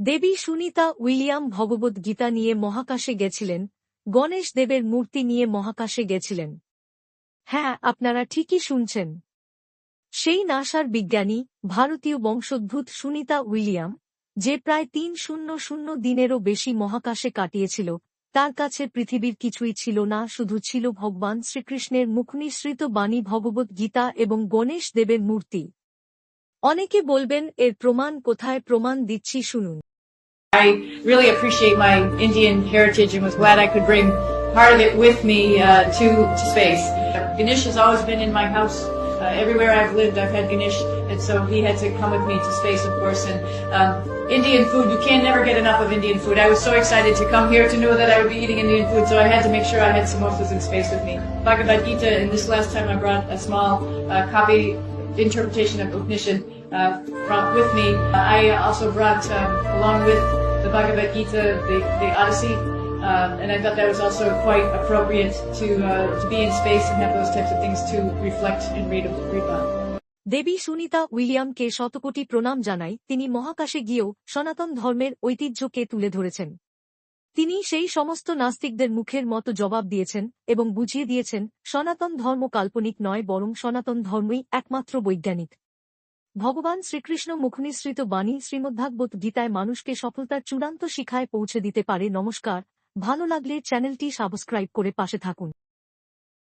দেবী Sunita William Bhagavad Gita নিয়ে মহাকাশে গেছিলেন, গণেশ দেবের মূর্তি নিয়ে মহাকাশে গেছিলেন। হ্যাঁ আপনারা ঠিকই শুনছেন। সেই নাসার বিজ্ঞানী, ভারতীয় বংশোদ্ভূত সুনিতা উইলিয়াম, যে প্রায় তিন শূন্য শূন্য দিনেরও বেশি মহাকাশে কাটিয়েছিল, তার কাছে পৃথিবীর কিছুই ছিল না, শুধু ছিল ভগবান শ্রীকৃষ্ণের মুখনিসৃত বাণী, ভগবত গীতা এবং গণেশ দেবের মূর্তি। অনেকে বলবেন এর প্রমাণ কোথায় প্রমাণ দিচ্ছি শুনুন I really appreciate my Indian heritage and was glad I could bring part of it with me uh, to, to space. Ganesh has always been in my house. Uh, everywhere I've lived, I've had Ganesh, and so he had to come with me to space, of course. And um, Indian food, you can never get enough of Indian food. I was so excited to come here to know that I would be eating Indian food, so I had to make sure I had samosas in space with me. Bhagavad Gita, and this last time I brought a small uh, copy interpretation of Upanishad uh, from, with me. I also brought, um, along with the Bhagavad Gita, the, the Odyssey, um, and I thought that was also quite appropriate to uh, to be in space and have those types of things to reflect and read, read about. দেবী সুনিতা উইলিয়ামকে শতকোটি প্রণাম জানাই তিনি মহাকাশে গিয়েও সনাতন ধর্মের ঐতিহ্যকে তুলে ধরেছেন তিনি সেই সমস্ত নাস্তিকদের মুখের মতো জবাব দিয়েছেন এবং বুঝিয়ে দিয়েছেন, সনাতন ধর্ম কাল্পনিক নয় বরং সনাতন ধর্মই একমাত্র বৈজ্ঞানিক। ভগবান শ্রীকৃষ্ণ মুখনিসৃত বাণী শ্রীমদ্ভাগবত গীতায় মানুষকে সফলতার চূড়ান্ত শিখায় পৌঁছে দিতে পারে। নমস্কার, ভালো লাগলে চ্যানেলটি সাবস্ক্রাইব করে পাশে থাকুন।